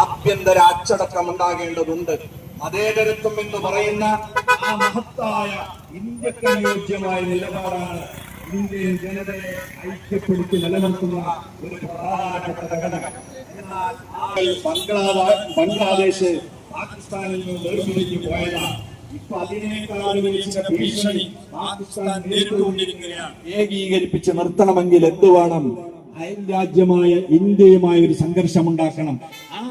ആഭ്യന്തര അച്ചടക്കം ഉണ്ടാകേണ്ടതുണ്ട് മതേതരത്വം എന്ന് പറയുന്ന ആ മഹത്തായ ഇന്ത്യയ്ക്ക് അനുയോജ്യമായ നിലപാടാണ് ഇന്ത്യൻ ജനതയെ ഐക്യപ്പെടുത്തി നിലനിർത്തുന്ന ഒരു പ്രധാനപ്പെട്ട ഘടകം. എന്നാൽ ബംഗ്ലാദേശ് പാകിസ്ഥാനിൽ നിന്ന് വേർപിരിഞ്ഞു പോയതാണ് ഇപ്പൊ അതിനേക്കാളും വലിയ ഭീഷണി പാകിസ്ഥാൻ നേരിട്ടുകൊണ്ടിരിക്കുകയാണ്. ഏകീകരിപ്പിച്ച് നിർത്തണമെങ്കിൽ എന്ത് വേണം അയൽ രാജ്യമായ ഇന്ത്യയുമായ ഒരു സംഘർഷം ഉണ്ടാക്കണം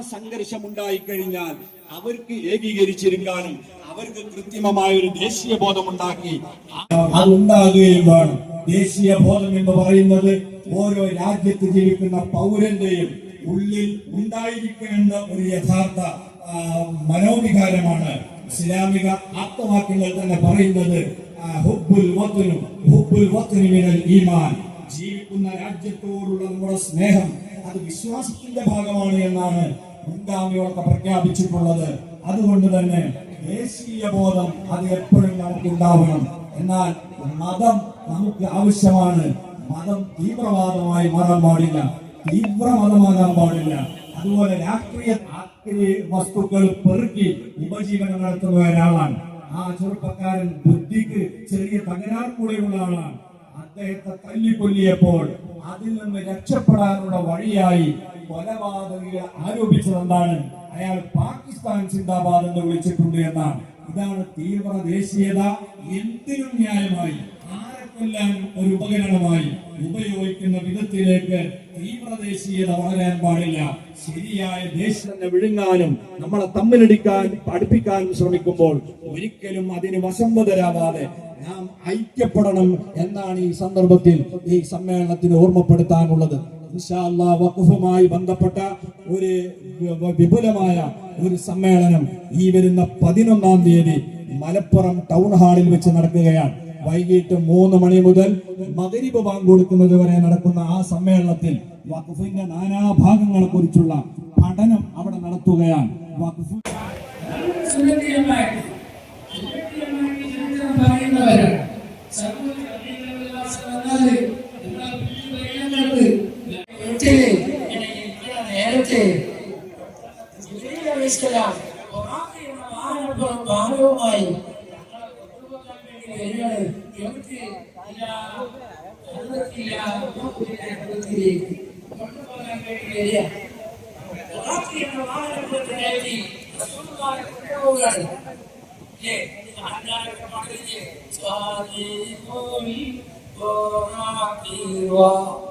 ആ സംഘർഷം ഉണ്ടായിക്കഴിഞ്ഞാൽ അവർക്ക് ഏകീകരിച്ചിരിക്കാനും അവർക്ക് കൃത്രിമമായ ഒരു ദേശീയ ബോധം ഉണ്ടാക്കി അതുണ്ടാകുകയും വേണം ദേശീയ ബോധം എന്ന് പറയുന്നത് ഓരോ രാജ്യത്ത് ജീവിക്കുന്ന പൗരന്റെയും ഉള്ളിൽ ഉണ്ടായിരിക്കേണ്ട ഒരു യഥാർത്ഥ മനോവികാരമാണ്. ഇസ്ലാമിക ആത്മവാക്യങ്ങൾ തന്നെ പറയുന്നത് ഈമാൻ. ജീവിക്കുന്ന രാജ്യത്തോടുള്ള നമ്മുടെ സ്നേഹം അത് വിശ്വാസത്തിന്റെ ഭാഗമാണ് എന്നാണ് മുൻഗാമികളൊക്കെ പ്രഖ്യാപിച്ചിട്ടുള്ളത്. അതുകൊണ്ട് തന്നെ ദേശീയ ബോധം അത് എപ്പോഴും നമുക്ക് ഉണ്ടാവണം എന്നാൽ മതം നമുക്ക് ആവശ്യമാണ്. മതം തീവ്രവാദമായി മാറാൻ പാടില്ല. തീവ്രമതമാകാൻ പാടില്ല. അതുപോലെ രാഷ്ട്രീയ വസ്തുക്കൾ പെറുക്കി ഉപജീവനം നടത്തുന്ന ഒരാളാണ്. ആ ചെറുപ്പക്കാരൻ ബുദ്ധിക്ക് ചെറിയ തകരാർ കൂടെയുള്ള ആളാണ്. അദ്ദേഹത്തെ തല്ലിക്കൊല്ലിയപ്പോൾ അതിൽ നിന്ന് രക്ഷപ്പെടാനുള്ള വഴിയായി കൊലപാതകികൾ ആരോപിച്ചത് എന്താണ് അയാൾ പാകിസ്ഥാൻ സിന്ദാബാദ് എന്ന് വിളിച്ചിട്ടുണ്ട് എന്നാണ്. ഇതാണ് തീവ്ര ദേശീയത. എന്തിനും ന്യായമായി ആരെ കൊല്ലാൻ ഒരു ഉപകരണമായി ഉപയോഗിക്കുന്ന വിധത്തിലേക്ക് തീവ്ര ദേശീയത വളരാൻ പാടില്ല. ശരിയായ ദേശം വിഴുങ്ങാനും നമ്മളെ തമ്മിലടിക്കാൻ പഠിപ്പിക്കാനും ശ്രമിക്കുമ്പോൾ ഒരിക്കലും അതിന് വശംവതരാവാതെ നാം ഐക്യപ്പെടണം എന്നാണ് ഈ സന്ദർഭത്തിൽ ഈ സമ്മേളനത്തിന് ഓർമ്മപ്പെടുത്താനുള്ളത്. വഖഫുമായി ബന്ധപ്പെട്ട ഒരു വിപുലമായ ഒരു സമ്മേളനം ഈ വരുന്ന പതിനൊന്നാം തീയതി മലപ്പുറം ടൗൺ ഹാളിൽ വെച്ച് നടക്കുകയാണ്. വൈകിട്ട് മൂന്ന് മണി മുതൽ മകരിബ് ബാങ്ക് വരെ നടക്കുന്ന ആ സമ്മേളനത്തിൽ വഖഫിന്റെ നാനാഭാഗങ്ങളെ കുറിച്ചുള്ള പഠനം അവിടെ നടത്തുകയാണ്. വഖഫ് പറയുന്നവരാണ്. സമൂഹത്തിൽ எடுத்து என்னை நேரத்தை வெளியில வீசலாம் ஆர்வமாய் எழுபத்தி அறுபத்தி ஆறு Swami Gora Kiwa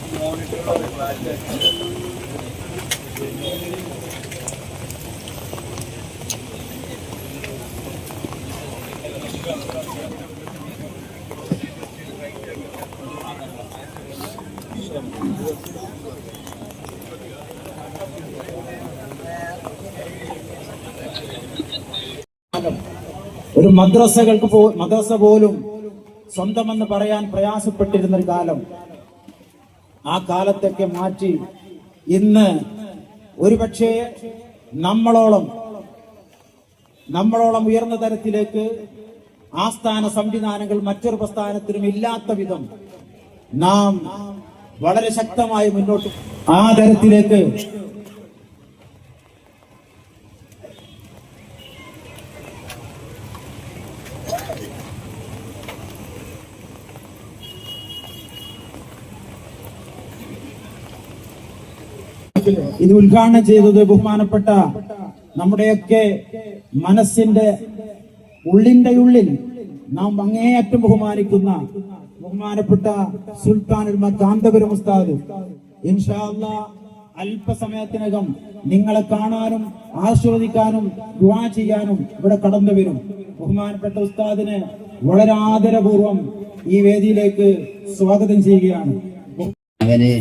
ഒരു മദ്രസകൾക്ക് പോ മദ്രസ പോലും സ്വന്തമെന്ന് പറയാൻ പ്രയാസപ്പെട്ടിരുന്നൊരു കാലം. ആ കാലത്തൊക്കെ മാറ്റി ഇന്ന് ഒരുപക്ഷെ നമ്മളോളം നമ്മളോളം ഉയർന്ന തരത്തിലേക്ക് ആസ്ഥാന സംവിധാനങ്ങൾ മറ്റൊരു പ്രസ്ഥാനത്തിനും ഇല്ലാത്ത വിധം നാം വളരെ ശക്തമായി മുന്നോട്ട് ആ തരത്തിലേക്ക് ഇത് ഉദ്ഘാടനം ചെയ്തത് ബഹുമാനപ്പെട്ട നമ്മുടെയൊക്കെ മനസ്സിന്റെ ഉള്ളിന്റെ ഉള്ളിൽ നാം അങ്ങേയറ്റം ബഹുമാനിക്കുന്ന ബഹുമാനപ്പെട്ട സുൽത്താൻ കാന്തപുരം ഉസ്താദ്. ഇൻഷാല്ല അല്പസമയത്തിനകം നിങ്ങളെ കാണാനും ആസ്വദിക്കാനും ദുവാ ചെയ്യാനും ഇവിടെ കടന്നു വരും. ബഹുമാനപ്പെട്ട ഉസ്താദിനെ വളരെ ആദരപൂർവം ഈ വേദിയിലേക്ക് സ്വാഗതം ചെയ്യുകയാണ്. അവന്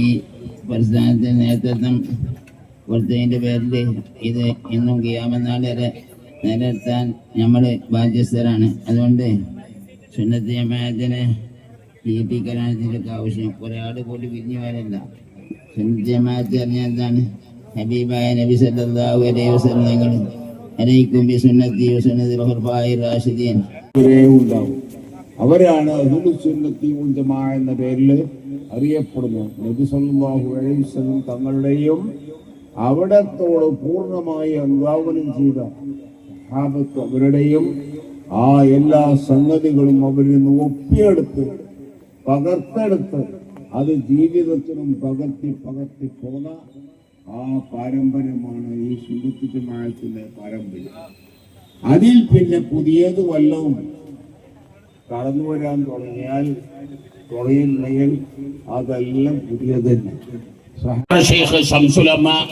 ഈ പ്രസ്ഥാനത്തിന് നേതൃത്വം കൊടുത്തതിന്റെ പേരിൽ ഇത് ഇന്നും കിയാമെന്നാൾ വരെ നിലനിർത്താൻ നമ്മൾ ബാധ്യസ്ഥരാണ്. അതുകൊണ്ട് സുന്നത്ത് ജമാഅത്തിനെ ആവശ്യം ഒരാൾ കൂടി പിരിഞ്ഞു വരല്ല സുന്നത്ത് ഹബീബായ നബി സല്ലല്ലാഹു അലൈഹി വസല്ലം അലൈക്കും ബി സുന്നത്തി റാഷിദീൻ. ഉണ്ടാവും. അവരാണ് എന്ന പേരിൽ അറിയപ്പെടുന്നു. നബി അലൈഹി തങ്ങളുടെയും അവിടത്തോട് പൂർണമായി അനുധാവനം ചെയ്ത ഹാബത്ത് അവരുടെയും ആ എല്ലാ സംഗതികളും അവരിൽ നിന്ന് ഒപ്പിയെടുത്ത് പകർത്തെടുത്ത് അത് ജീവിതത്തിനും പകർത്തി പകർത്തി പോന്ന ആ പാരമ്പര്യമാണ് ഈ സുന്നത്ത് പാരമ്പര്യം. അതിൽ പിന്നെ പുതിയത് വല്ലതും കടന്നു വരാൻ തുടങ്ങിയാൽ തുടങ്ങിയിട്ടുണ്ടെങ്കിൽ അതെല്ലാം പുതിയത് തന്നെ. സഹ- ഷെയ്ഖ് ശംസുലമ്മ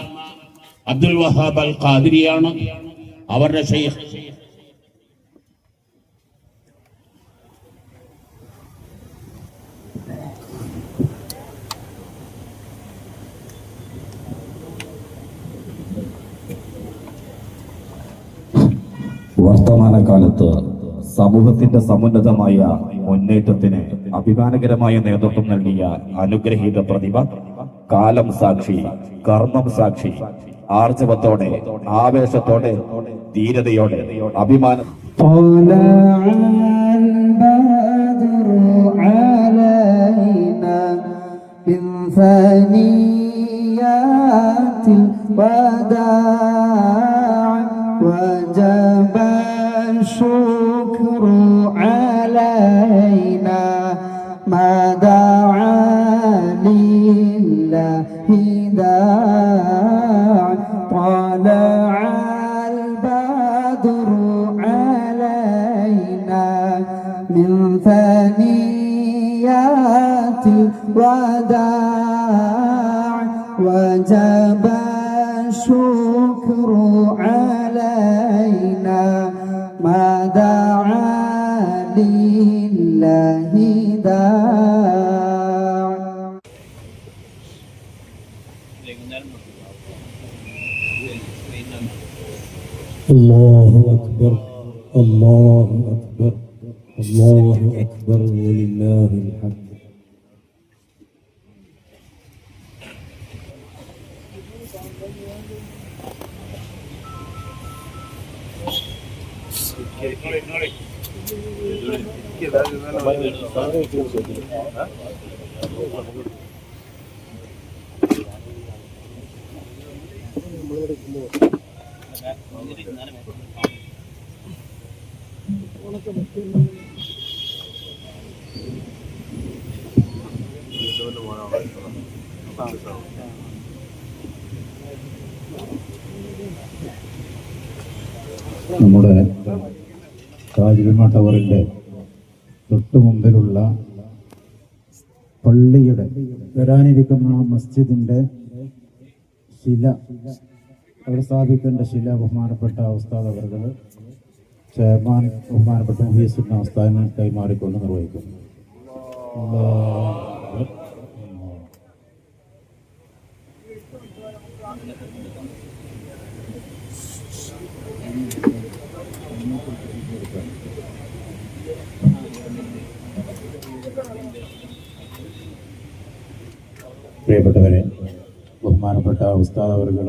അബ്ദുൽ വഹാബ് അൽ ഖാദിരിയാണ്. അവരുടെ ഷെയ്ഖ് വർത്തമാനകാലത്ത് സമൂഹത്തിന്റെ സമുന്നതമായ മുന്നേറ്റത്തിന് അഭിമാനകരമായ നേതൃത്വം നൽകിയ അനുഗ്രഹീത പ്രതിഭ കാലം സാക്ഷി കർമ്മം സാക്ഷി ആർജവത്തോടെ ആവേശത്തോടെ ധീരതയോടെ അഭിമാനം طلع البدر علينا من ثنيات الوداع وجب الشكر ما دعا لله داع. الله أكبر الله أكبر الله أكبر ولله الحمد. നമ്മുടെ താജ്മഹൽ ടവറിന്റെ തൊട്ടു മുമ്പിലുള്ള പള്ളിയുടെ വരാനിരിക്കുന്ന മസ്ജിദിന്റെ ശില അവിടെ സ്ഥാപിക്കേണ്ട ശില ബഹുമാനപ്പെട്ട ഉസ്താദ് അവർകൾ ചെയർമാൻ ബഹുമാനപ്പെട്ട മുഹീസുന്ന ഉസ്താദിന് കൈമാറിക്കൊണ്ട് നിർവഹിക്കുന്നു Thank അക്ബർ. പ്രിയപ്പെട്ടവരെ ബഹുമാനപ്പെട്ട ഉസ്താദ് അവർകൾ